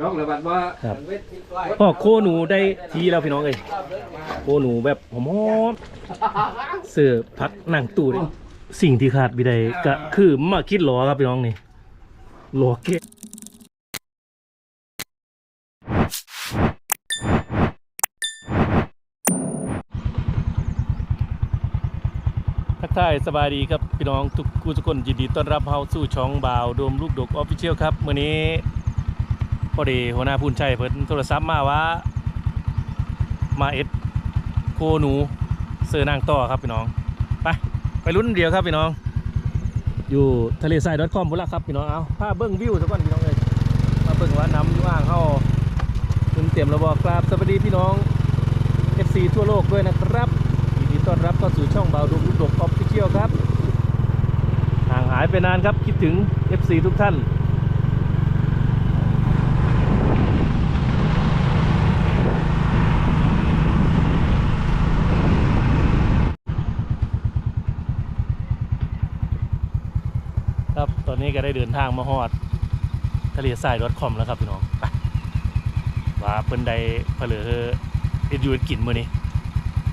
ยกเลยบัดว่าครับ พ่อโคหนูได้ทีแล้วพี่น้องเอ้ยโคหนูแบบหอมๆเสือพักนั่งตู้นี่สิ่งที่ขาดไม่ได้ก็คือมาคิดหลอครับพี่น้องนี่หลอเกะทักทายสบายดีครับพี่น้องทุกคู่ทุกคนยินดีต้อนรับเฮาสู่ช่องบ่าวโดมลูกดกออฟฟิเชียลครับมื้อนี้ พอดีหัวหน้าพูนชัยเพิ่นโทรศัพท์มาว่า มาเอ็ดโคหนูเสือนางต่อครับพี่น้อง ไปไปลุ้นเดียวครับพี่น้อง อยู่ทะเลทราย .com พุ่นละครับพี่น้องเอาพาเบิ้งวิวสักก่อนพี่น้องเลยมาเบิ้งว่าน้ำอยู่อ่างเข้าถึงเตรียมระบอกกราบสวัสดีพี่น้อง FC ทั่วโลกด้วยนะครับยินดีต้อนรับเข้าสู่ช่องเบาดูลูกดกออฟฟิเชียลครับห่างหายไปนานครับคิดถึง FC ทุกท่าน ครับตอ นี้ก็ได้เดินทางมาฮอด ทะเลทราย .com แล้วครับพี่น้องไปว่าเพิ่นได้เผลอเอ็ดยูเอ็ดกินมือนี้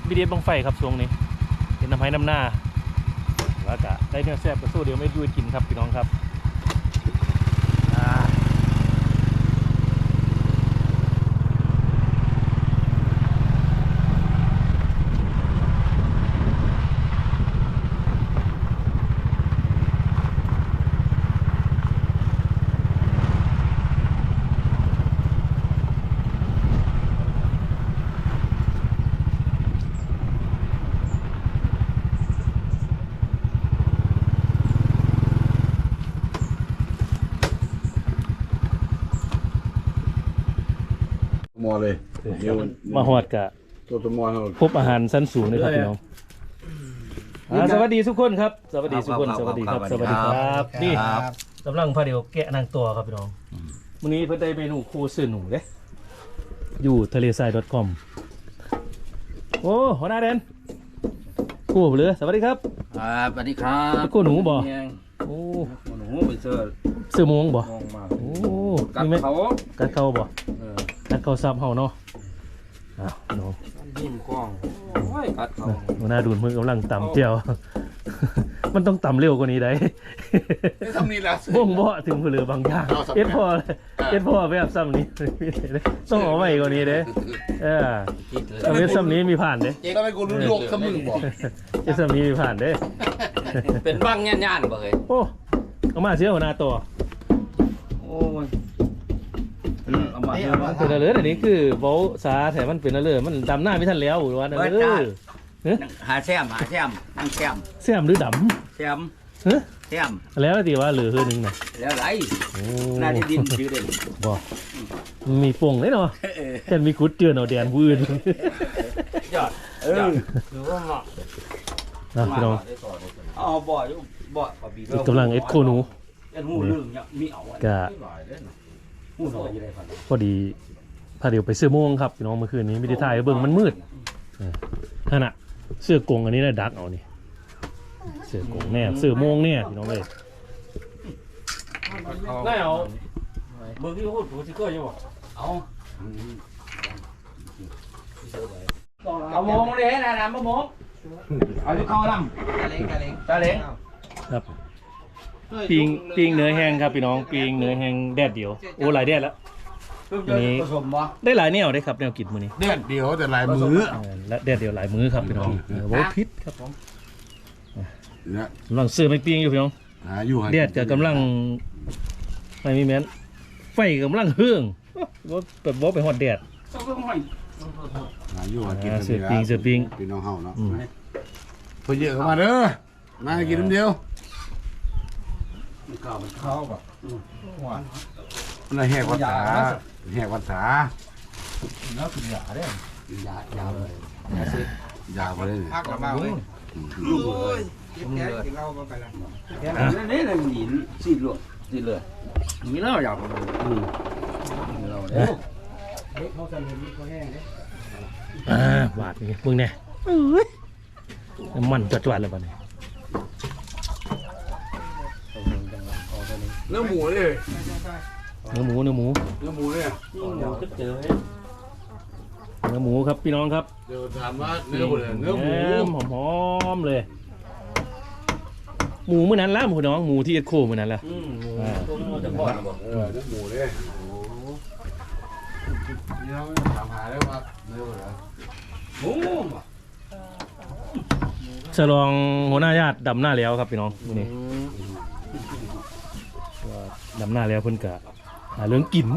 วิดีโอบังไฟครับช่วงนี้เป็นน้ำให้น้ำหน้าแล้วก็ได้เนื้อแซ่บกระสู้เดี๋ยวไม่ดูเอ็ดกินครับพี่น้องครับ มอเลยเดี๋ยวมาฮอดกับตัวตัวหมอเราพบอาหารชั้นสูงเลยครับพี่น้องอ่าสวัสดีทุกคนครับ สวัสดีทุกคนครับสวัสดีครับครับสวัสดีคครัรับบนี่ครับกำลังพาเดียวแกะนางตัวครับพี่น้องวันนี้เพิ่นได้เมนูคูซื่อหนูเด้อยู่ทะเลทราย .com โอ้หัวหน้าเดนคู่บ่เหลือสวัสดีครับครับสวัสดีครับคู่หนูบ่เนี่ยโอ้หนูเป็นเสื้อเสื้อมงบ่มองมาโอ้กัดนี่ไหมเขากัดเข้าบ่เอ อกัดเข้าซับเฮาเนาะอ้าวพี่น้องยิ้มกว้างโอ้ยกัดเขาหัวหน้าดูนมือกำลังตำเจียว มันต้องตำเร็วกว่านี้ได้ทำนี่ละบ่งเบาะถึงเหลือบางอย่างเอาสำเร็จเอ็ดพอเลยเอ็ดพอแบบซ้ำนี้ต้องเอาไว้กว่านี้เด้เออคิดเลยเอาเอ็ดซ้ำนี้มีผ่านเด้ทำไมกูรู้โลกสมึงบอกเอ็ดซ้ำนี้มีผ่านเด้เป็นบ้างย่านๆบ่เคยโอ้เอามาเสียหัวหน้าตัว เอามาเอามาเป็นอะไรอันนี้คือเว้าสาแต่มันเป็นอะไรมันดำหน้าไม่ทันแล้วหรือว่าอะไรเออเฮ้ยหาแซมหาแซมนั่งแซมเสียมหรือดแซมำเฮ้ยแซมแล้วตีว่าเหลือเฮือหนึงน่ะแล้วไรโอ้หน้าที่ดินชื่อเด่นบ่มันมีป่งเลยเนาะเออแค่มีกุดเจือนเอาแดนผู้อื่นยอดเออคือว่าเหมาะนะพี่น้องเอาบ่อยู่บ่ปะบีกำลังเอ็ดโคหนูเอ็ดหูเรื่องเนี่ยมีเอาไว้กะหูน้อยอยู่ได้พันพอดีพาเดี๋ยวไปซื้อโมงครับพี่น้องเมื่อคืนนี้ไม่ได้ถ่ายเบิ่งมันมืดเออขนาดเสื้อกงอันนี้นะดักเอานี่เสื้อกงแน่เสื้อโมงเนี่ยพี่น้องเลยได้เอาเบอร์ที่พูดผมสติกเกอร์อยู่บ่เอาเอาโมงเลยนะนะมะโมงเอาอยู่เข้าลำตาเล้งตาเล้งตาเล้งครับ ปิงปิงเนื้อแห้งครับพี่น้องปิงเนื้อแห้งแดดเดียวโอ้หลายแดดแล้วนี่ผสมบ่ได้หลายแนวได้ครับแนวกินมื้อนี้เด็ดเดียวแต่ลายมือเออและแดดเดียวหลายมื้อครับพี่น้องเออโว้พิษครับผมเนี่ยกำลังซื้อไม่ปิ้งอยู่พี่น้องหาอยู่หาแดดก็กำลังไม่มีแม้นไฟกำลังเฮืองว่าแบบว่าไปหอดแดด หาอยู่หากินอ่าเสือปิงเสือปิง พี่น้องเฮาเนาะอืมเพิ่นเยอะเข้ามาเด้อมากินน้ำเดียว ข้าวมันข้าวป่ะมันแหกภาษาแหกภาษาแล้วกินยาได้ยายาเลยยาวไปเลยพักกลับมาเว้ยลูกโอ้เลยยกินแก๊สกินเหล้ามาไปละนี่นี่หนีนสีเหลืองสีเหลืองมีแล้วอยากมาดูอืมมีแล้วเอ๊ะอ่าบาดนี่มึงเนี่ยเอ้ยน้ำมันจวดๆเลยบ้านี้ เนื้อหมูเลยเนื้อหมูเนื้อหมูเนื้อหมูเนี่ยเนื้อหมูครับพี่น้องครับเดี๋ยวถามว่าเนื้อหมูเนี่ยเนื้อหมูหอมหอมๆเลย หมูมื้อนั้นละหมูน้องหมูที่เอ็ดโคมื้อนั้นละอืมอ่าจะพอดบ่เออเนื้อหมูเนี่ยโอ้โหนี่เราไม่ถามหาได้ว่าเนื้อหมูเหรอหมูฉลองหัวหน้าญาติดำหน้าแล้วครับพี่น้องมื้อนี้ ว่าดำหน้าแล้วเพิ่นกะหาเรื่องกิน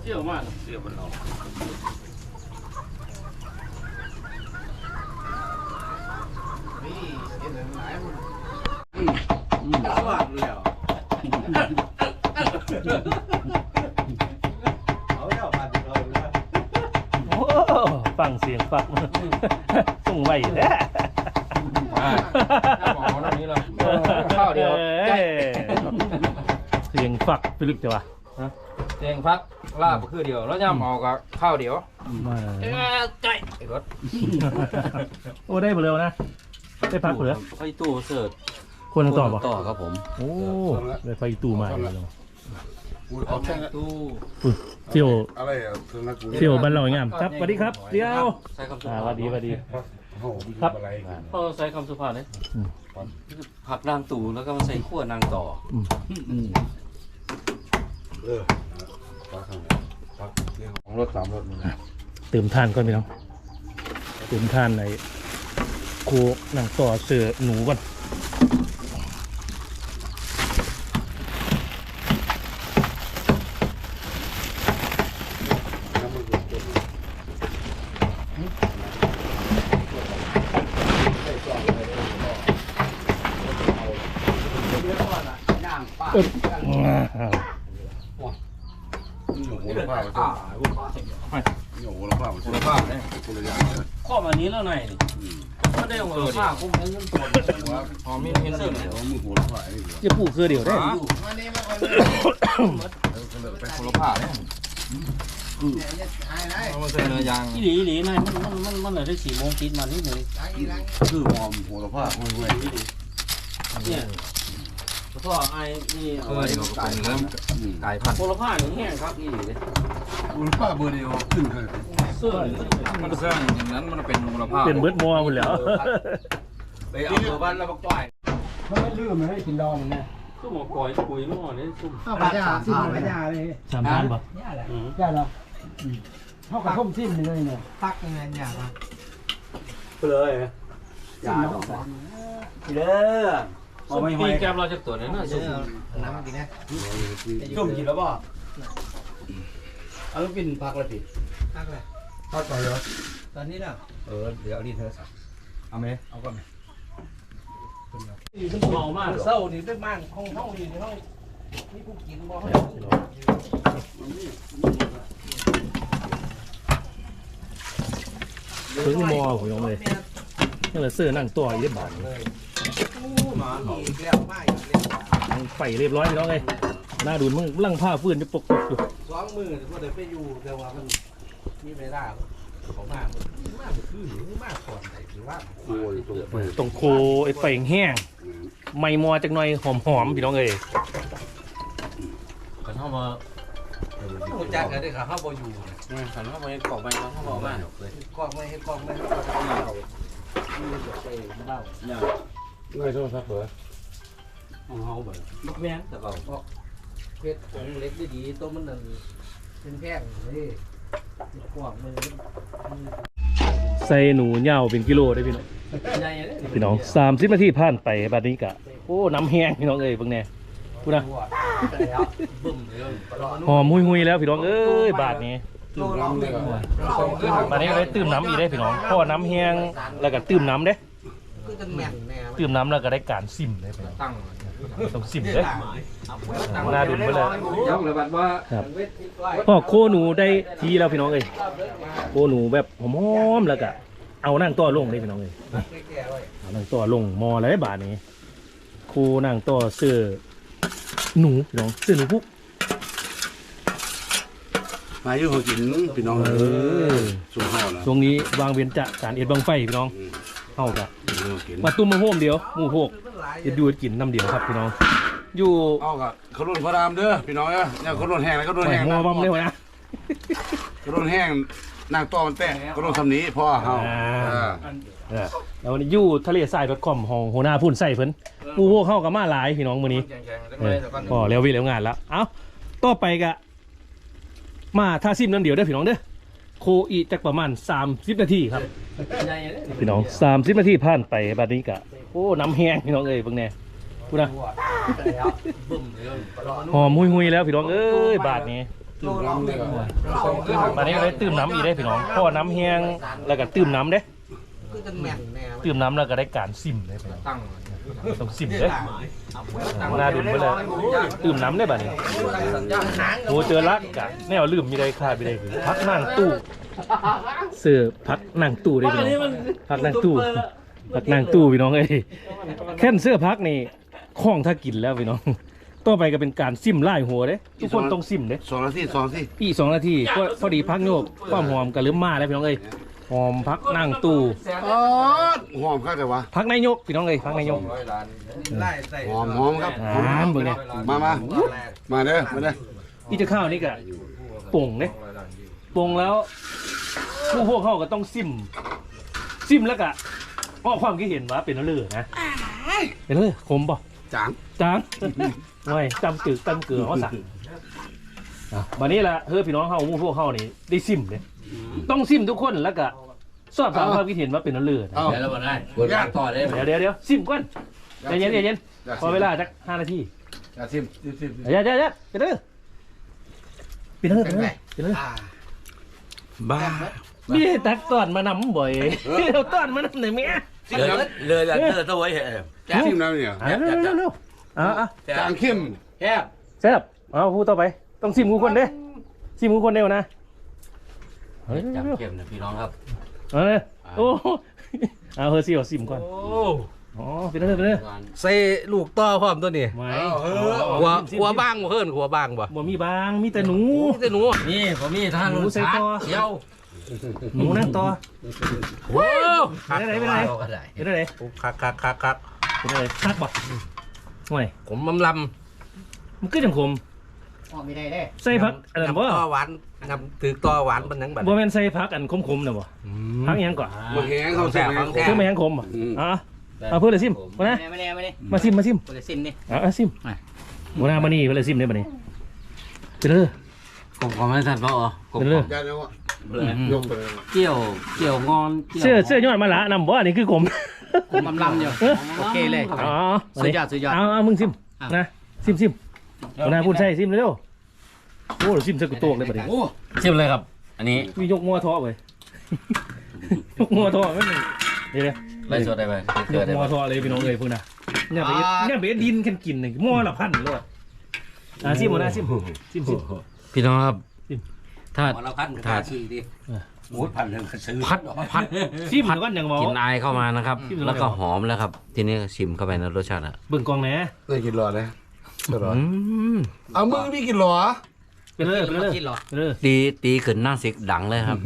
เสี่ยวมากเสี่ยวมันออกสว่างแล้วเอาแล้วมาถึงเราแล้ว โอ้ ฟังเสียงฟักส่งไว้แท้หมอตรงนี้เราข้าวเดียวเอ้ยเสียงฟักไปลึกจังวะเตียงพักลาบคือเดียว แล้วย่ำเอากับข้าวเดียวมาเอ้ยใจไอ้รถโอ้ได้เปลือนะ ได้พักเปลือไฟตู้เสิร์ชคนต่อบ่ต่อครับผม โอ้ได้ไฟตู้มาเลย เนาะกูเอาแค่ตู้เที่ยวอะไรอะคือนักกูเที่ยวบ้านเราอย่างเงี้ยครับสวัสดีครับเดี๋ยวใช้คำสุอ่าภาสวัสดีสวัสดี โอ้โหครับอะไรพอใช้คำสุภาพเนี่ยอืม ผักนางตู่แล้วก็มาใส่ขั้วนางต่อเออปักข้างในปักเรื่องของรถสามรถมึงนะเติมทานก่อนพี่น้องเติมทานในโคหนังต่อเสือหนูก่อนน้ำมันเป็นตัว อึ๊บ นี่ หมูละผ้านี่หมูละผ้ามันคนละผ้าเนี่ยคนละอย่างเลยข้อมานี้แล้วไหนก็ได้หัวผ้าคุ้มเงินสดหอมมีเงินเสิร์ฟเดี๋ยวมึงหมูละผ้านี่เหรอจะปลูกคือเดียวได้เป็นคนละผ้าเนี่ยเอามาใส่เนื้อยางอีหลีอีหลีนายมันมันมันมันเลยได้สี่โมงติดมานิดหนึ่งคือหอมหมูละผ้ามันเว้ยเนี่ย พ่อไอ้นี่เอาไว้ไก่เริ่มไก่พันโคลผ้าหนึ่งแห้งครับอีหลีเลยหมูละผ้าเบอร์เดียวขึ้นเลยเสื้อมันสร้างอย่างนั้นมันเป็นมูลค่าเป็นเบิร์ดมอหมดแล้วไปเอาตัวบ้านแล้วบอกจ่อยมันไม่ลืมมันให้กินดองมันเนี่ยซุ่มก่อยคุยนู่นนี่ซุ่มข้าวปลาจ่าซิ่มปลาจ่าเลยสามทานปะได้แล้วเท่ากับต้มซิ่มเลยเนี่ยตักยังไงอย่างเลยซิ่มน้องสาว เด้อซุ่มปีแกมเราจะตัวนี้น่ะซุ่มน้ำกินนะจุ่มกินแล้วบ่เอาลูกกินพักเลยพี่ตักเลยผ้าต่อยเหรอตอนนี้น่ะเออเดี๋ยวเอาดินเธอสักเอาไหมเอาก่อนไหมเมามากเศร้านี่ตึกมั่งห้องห้องอยู่ในห้องนี่ผู้กินบ่ให้เพิ่งมอผมยองเลยนี่แหละเสื้อนั่งตัวอีเรียบบานหมาอีกแล้ว มาอีกแล้วไฟเรียบร้อยพี่น้องเลยหน้าดูนมึงลังผ้าฟื้นจะปกปกอยู่สองมือก็เดี๋ยวไปอยู่แต่ว่ามันมีเวลาเขามากมากคือหรือมากก่อนไหนหรือว่าโอ้ยตัวเปิดตรงโคไอ้ไฟแห้งไม่มอจากหน่อยหอมหอมๆพี่น้องเอ้ยกันเข้ามาผู้จัดกันได้ค่ะเขาบ่อยู่กันเข้ามาเกาะไปกันเข้ามาบ้านกล้องไม่ให้กล้องไม่ให้กล้องไม่เอามีเดี๋ยวไปเล่า ง่ายโทรศัพท์เหรอของเขาแบบลูกแม่แต่เก่าเพชรของเล็กได้ดีตัวมันนั่นเป็นแพงเลยกว้างมือใส่หนูเหย่าเป็นกิโลได้พี่น้องใหญ่เลยพี่น้องสามสิบนาทีผ่านไปบัดนี้กะโอ้น้ำแห้งพี่น้องเอ้ยเบิ่งแน่พูดนะแล้วบึ้มเลยหอมหุยหุยๆแล้วพี่น้องเอ้ยบาทนี้ตื่นน้ำเลยบาทนี้ก็ได้ตื่มน้ำอีกได้พี่น้องเพราะว่าน้ำแห้งแล้วก็ตื่มน้ำเด้ ก็จะแม่นแน่ตื่มน้ำแล้วก็ได้การซิมเลยพี่น้องตั้งต้องซิมเด้หน้าดุนไปเลยยักเลยบัดว่าครับพ่อโคหนูได้ทีแล้วพี่น้องเอ้ยโคหนูแบบหอมๆแล้วก็เอานั่งต่อลงเลยพี่น้องเอ้ยแก่ไว้เอานั่งต่อลงมอเลยบาทนี้โคนั่งต่อเสื้อหนูพี่น้องเสื้อหนูพุกมาอยู่หัวกินพี่น้องเออสูงห่อนะช่วงนี้วางเวียนจะการเอ็ดบังไฟพี่น้องอืม เฮากะเออกินมาตุ้มมาโฮมเดียวหมู่พวกจะดูดกินน้ำเดียวครับพี่น้อง อยู่เอากะเขารุ่นพระรามเด้อพี่น้องเอ้ยเนี่ยเขารุ่นแห้งแล้วเขารุ่นหอยแห้งหัวบอมเลยวนะเขารุ่นแห้งนางตอมันแตะเขารุ่นคำนี้พ่อเฮาอ่าเออเออแล้ววันนี้อยู่ทะเลทราย .com ของหัวหน้าพุ่นใส่เพิ่นหมู่พวกเฮากับมาหลายพี่น้องมื้อนี้แข็งๆจังเอเลอยแต่ก่อนพอแล้ววิแล้วงานแล้วเอ้าต่อไปกะมาท่าซิมนั่นเดียวเด้อพี่น้องเด้อ โคอีจักประมาณ 30 นาทีครับ พี่น้อง 30 นาทีผ่านไปบัดนี้กะ โอ้น้ำแห้งพี่น้องเอ้ยเบิ่งแน่พูดนะหอมหุยๆแล้วพี่น้องเอ้ยบาดนี้ตื่นน้ำเลยก็บาดนี้ก็เลยตื่มน้ำอีกได้อพี่น้องเพราะว่าน้ำแห้งแล้วก็ตื่มน้ำเด้คือจังแม่นแน่ตื่มน้ำแล้วก็ได้การซิมเลยพี่น้อง ตั้งต้องซิมเด้อหัวหน้าดุนไปเลยตื่มน้ำได้อบัดนี้โอ้เจอรักกะแนวลืมมีได้ค่าไปได้คือพักนั่งตู้เสือพักนั่งตู้ได้พี่น้องพักนั่งตู้พักนั่งตู้พี่น้องเอ้ยแค่นเสื้อพักนี่คล้องถ้ากินแล้วพี่น้องต่อไปก็เป็นการซิมไล่หัวเด้ทุกคนต้องซิมเด้สองนาทีสองนาทีอีกสองนาทีก็พอดีพักโยกความหอมก็เริ่มมาแล้วพี่น้องเอ้ย หอมพักนั่งตู้อ๋อหอมครับแต่ว่าพักนายกพี่น้องเอ้ยพักนายกร้อยล้านไล่ใส่หอมหอมครับอ่าเบิ่งเนี่ยมามามาเด้อมาเด้ออีจะข้าวนี่ก็ป่งเด้ร้อยล้านวิวปรุงแล้วพวกพวกเขาก็ต้องซิมซิมแล้วก็อ้อความคิดเห็นว่าเป็นเลือนะเป็นเลือขมป่ะจางจางไม่จำตึกจำเกลือเขาสั่งอะวันนี้แหละเฮ้ยพี่น้องเขาหมู่พวกเขานี่ได้ซิมเลย ต้องซิมทุกคนแล้วก็สอบถามความคิดเห็นว่าเป็นเลือนะเอา เดี๋ยวเราได้เปิดร้านต่อได้ไหมเดี๋ยวเดี๋ยวเดี๋ยวซิมก่อนใจเย็นใจเย็นพอเวลาจักห้านาทีอย่าซิมซิมซิมเดี๋ยวเดี๋ยวเดี๋ยวเป็นเลือเป็นเลือเป็นเลือเป็นเลือบ้ามีตักตอนมานำบ่อยเอาตอนมานำไหนอยแม่ซิมน้ำเลยละเธอตัวไว้เหรอซิมน้ำเนี่ยอะเร็วเร็วเร็วอะอะจางเข้มแคบแซ่บเอาพูดต่อไป ต้องซิมกูคนเด้ซิมกูคนเดียวนะ เฮ้ยจับเร็วเข็มนะพี่น้องครับ เอาเลยโอ้เอาเฮอร์ซี่เอาซิมก่อน อ๋อเป็นเรื่องเป็นเรื่องใส่ลูกต่อพร้อมตัวนี้ไม่เออหัวหัวบ้างบ่เฮิ่นหัวบ้างบ่บ่มีบ้างมีแต่หนูมีแต่หนูนี่ผมมีท่านหนูใส่ต่อเที่ยวหนูนั่งต่อโอ้เป็นอะไรเป็นอะไรก็ได้เป็นอะไรคักคักคักคักเป็นอะไรคักบ่ห่วยผมมำลำมันก็จังขมอ๋อไม่ได้เด้ใส่ผักอันำนั้นบ่น้ำต่อหวาน น้ำถือต่อหวานมันยังบัดบ่แม่นใส่ผักอันขมๆน่ะบ่ผักอิหยังก่อนมาแห้งเขาใส่แห้งแซ่บคือไม่แห้งขมบ่อืมอะเอาเพื่อนเลยซิมมานะไม่ได้ไม่ได้ไม่ได้มาซิมมาซิมคนละซิมนี่อะอะซิมหัวหน้ามานี่เพื่อนเลยซิมได้บ่นี่เป็นเรื่องผมขอไม่ทันเพราะอ๋อผมเป็นเรื่องยาเดียวอะเลยยกไปเลยเกี่ยว เกี่ยวงอนเสื้อเสื้อยอดมะละนำบ่อันนี้คือขมผมลำๆอยู่เออโอเคเลย อ๋อสุดยอดสุดยอด เอาเอามึงซิมอะนะซิมซิมหัวหน้าพูดใช่ซิมเร็ว โอ้เดี๋ยวซิมเสื้อกุโตกเลยประเดี๋ยวชิมเลยครับ อันนี้มียกมัวท้อเว้ยยกมัวท้อไม่เป็นเดี๋ยวเดี๋ยวไล่สดได้ไหมยเจอกได้มัไหวมท้อเลยพี่น้องเลยพวกน่ะเนี่ยไปเนี่ยไปดินกันกินหนึ่งมัวละพันเลยอะซิมหัวหน้าซิมซิมซิมพี่น้องครับชิมถ้าเราคัดถ้าโอ้ยพันหนึ่งซื้อพัดพัดซิมแล้วกันอย่างหมอกลินอายเข้ามานะครับชิมดูแล้วก็หอมแล้วครับ ทีนี้ชิมเข้าไปนะรสชาติอะเบิ่งกองแหน่ได้กินหลอดเลยหลอดอืมเอามึงพี่กินหลอ ดเป็นเลยเป็นเลย กินเหรอเป็นเลยตีตีขึ้นหน้าสิกดังเลยครับ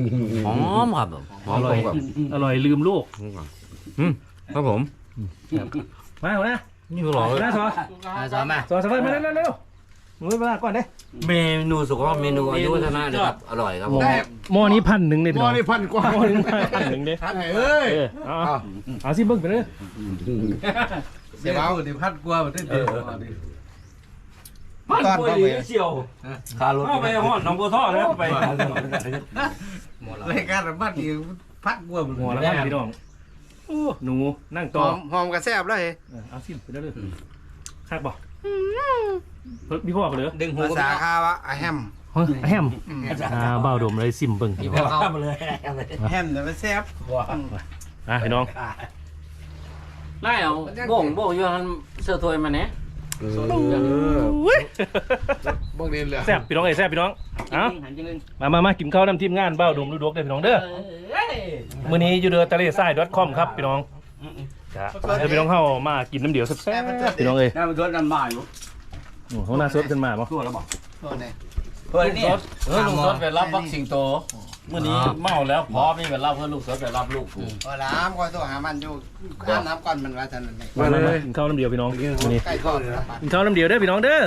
หอมครับหออมร่อยแบบอร่อยลืมโลกอืมครับผมมาหัวหน้านี่หรอหัวหน้าสออ่าสอนมาสอสบายมาเร็วเร็วเร็วหนูไปมาก่อนเด้เมนูสุขภาพเมนูอายุวัฒนะนะครับ อร่อยครับผมหม้อนี้พันหนึ่งเลยหพี่ม้อน้องนี่พันกว่าหม้อนี้พันหนึ่งเด้เอ้ยเออเอาเอาเอาสิเบิ่งไปเลยเสียเอาดิพัดกลัวมันได้เดีย วมันป่วยหรือเชียวคารถเอาไปห่อนน้องบัวทอดแล้วไปรายการบ้านนี้พัดกลัวมันหัวแล้วพี่น้องโอ้หนูนั่งหต่ออมหอมกระแซบเลยเออเอาสิไปเรื่อยๆคักบ่เพิ่นพี่พ่อไปเลยดึงหูภาษาคาวะไอแฮมเฮ้ยแฮมอ่าเบ้าดมเลยซิมเบิ่งพี่พ่อแฮมเนี่ยมันแซบอะพี่น้องไล่เอาโบ่งโบ่งอยู่หันเสื้อถวยมาเนี่ย บ้องเรียนเลยแซ่บพี่น้องเอ้ยแซ่บพี่น้องเอ้าหันจริงเลยมามามากินข้าวน้ำทีมงานเบ้าดมดูดกได้อพี่น้องเด้อมื้อนี้อยู่เดือทะเลทราย .com ครับพี่น้องจ้ะเดี๋ยวพี่น้องเข้ามากินน้ำเดียวแซ่บๆพี่น้องเอ้ยน่ามันรสน้ำบ่ายโอ้โหน่าสดขึ้นมาบ่ทั่วแล้วบอกโทษเลยเพื่อนสดเออลุงสดไปรับวัคซีนโต เมื่อนี้เมาแล้วพร้อมนี่เป็นรับเพื่อนลูกเสือไปรับลูกกูพอล้ามก็ตัวหามันอยู่ข้ามน้ำก่อนมันว่าจะนั่นเองมาเลยกินข้าวน้ำเดียวพี่น้องมื้อนี้ใกล้ก่อนแล้วกินข้าวน้ำเดียวเด้อพี่น้องเด้อ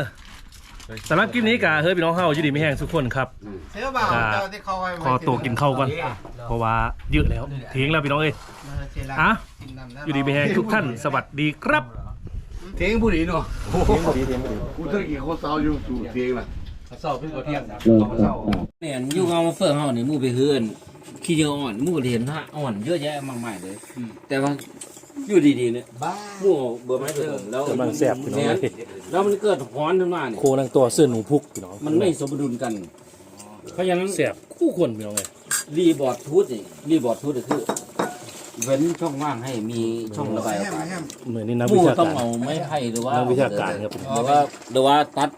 สำหรับคลิปนี้กะเฮ้ยพี่น้องเฮาอยู่ดีไม่แห้งทุกคนครับเสื้อเบาเจ้าที่เขาไว้ขอตัวกินข้าวก่อนเพราะว่าเยอะแล้วเที่ยงแล้วพี่น้องเอ้ยอะอยู่ดีไม่แห้งทุกท่านสวัสดีครับเทียงผู้ดีเนาะกูเท่ากี่คนสาวอยู่สู่เทียงล่ะ เศร้าเพิ่งก็เที่ยงนะเนี่ยอยู่เอามาเฟื่องเฮานี่มู่ไปเฮือนขี้เยอะอ่อนมู่ก็เห็นท่าอ่อนเยอะแยะมากมายเลย แต่ว่าอยู่ดีๆเนี่ยมู่เบื่อไม้เบื่อแล้วกำลังแซ่บพี่น้องเนี่ยเอ้ยแล้วมันเกิดฮ้อนขึ้นมาเนี่ยโคนังตัวเสื้อหนูพุกพี่น้องมันไม่สมดุลกันเพราะฉะนั้นแซ่บคู่ควรพี่น้องเอ้ยรีบอร์ดทูตนี่รีบอร์ดทูตก็คือเว้นช่องว่างให้มีช่องระบายอากาศเหมือนนี่นักมู่วิชาต้องการเอาไม้ไผ่หรือว่านักวิชาการครับหรือว่าหรือว่าตัด